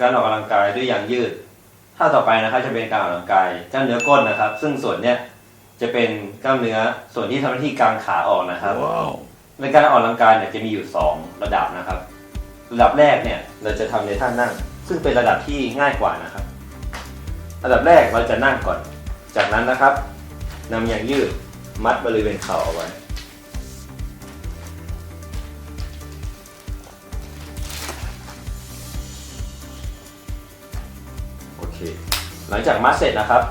การออกกำลังกายด้วยยางยืด ท่าต่อไปนะครับจะเป็นการออกกำลังกายกล้ามเนื้อก้นนะครับ ซึ่งส่วนเนี้ยจะเป็นกล้ามเนื้อส่วนที่ทำหน้าที่กางขาออกนะครับ Wow. ในการออกกำลังกายเนี่ยจะมีอยู่ 2 ระดับนะครับ ระดับแรกเนี่ยเราจะทำในท่านั่ง ซึ่งเป็นระดับที่ง่ายกว่านะครับ ระดับแรกเราจะนั่งก่อน จากนั้นนะครับนำยางยืดมัดบริเวณเข่าเอาไว้ เคหลังจากมัดเสร็จนะครับ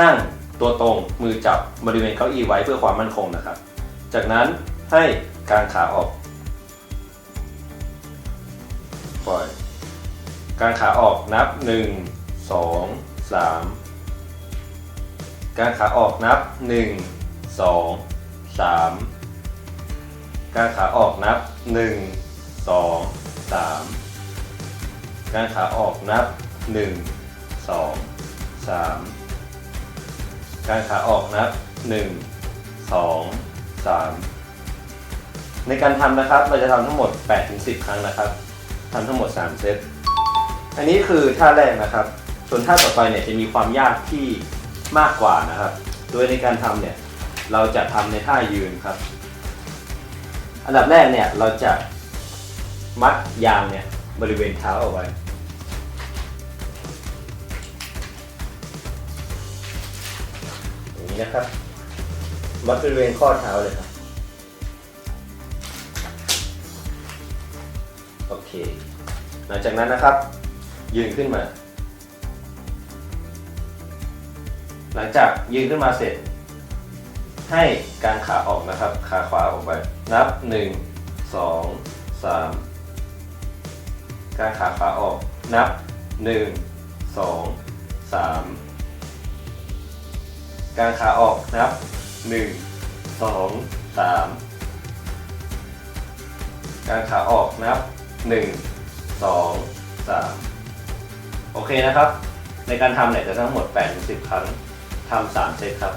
นั่งตัวตรงมือจับบริเวณเก้าอี้ไว้เพื่อความมั่นคงนะครับ จากนั้นให้กางขาออกปล่อยกางขาออกนับ 1 2 3กางขาออกนับ 1 2 3กางขาออกนับ 1 2 3กางขาออกนับ 1 2 3กางขาออกนับ1 2 3ในการทำนะครับเราจะทำทั้งหมด8-10 ครั้งนะครับทำทั้งหมด 3 เซต อันนี้คือท่าแรกนะครับ ส่วนท่าต่อไปเนี่ยจะมีความยากที่มากกว่านะครับ โดยในการทำเนี่ยเราจะทำในท่ายืนครับ อันดับแรกเนี่ยเราจะมัดยางเนี่ยบริเวณเท้าเอาไว้ นะครับ มัดบริเวณข้อเท้าเลยครับ โอเค หลังจากนั้นนะครับ ยืนขึ้นมา หลังจากยืนขึ้นมาเสร็จ ให้กางขาออกนะครับ ขาขวาออกไป นับ 1 2 3 กางขาขวาออก นับ 1 2 3 กางขาออกนับ 1 2 3กางขาออกนับ 1 2 3 โอเคนะครับ ในการทำเนี่ยจะทั้งหมด8-10 ครั้งทำ3เซตครับ